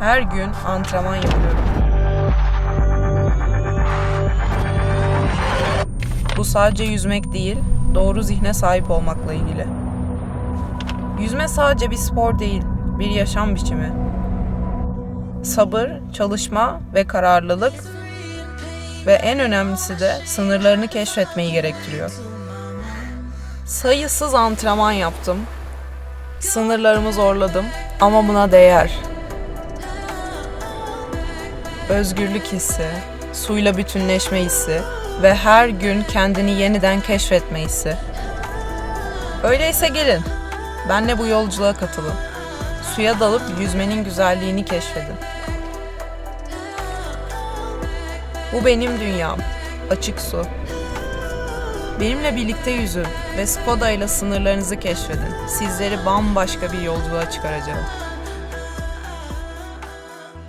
Her gün antrenman yapıyorum. Bu sadece yüzmek değil, doğru zihne sahip olmakla ilgili. Yüzme sadece bir spor değil, bir yaşam biçimi. Sabır, çalışma ve kararlılık ve en önemlisi de sınırlarını keşfetmeyi gerektiriyor. Sayısız antrenman yaptım. Sınırlarımı zorladım ama buna değer. Özgürlük hissi, suyla bütünleşme hissi ve her gün kendini yeniden keşfetme hissi. Öyleyse gelin, benle bu yolculuğa katılın. Suya dalıp yüzmenin güzelliğini keşfedin. Bu benim dünyam. Açık su. Benimle birlikte yüzün ve Skoda ile sınırlarınızı keşfedin. Sizleri bambaşka bir yolculuğa çıkaracağım.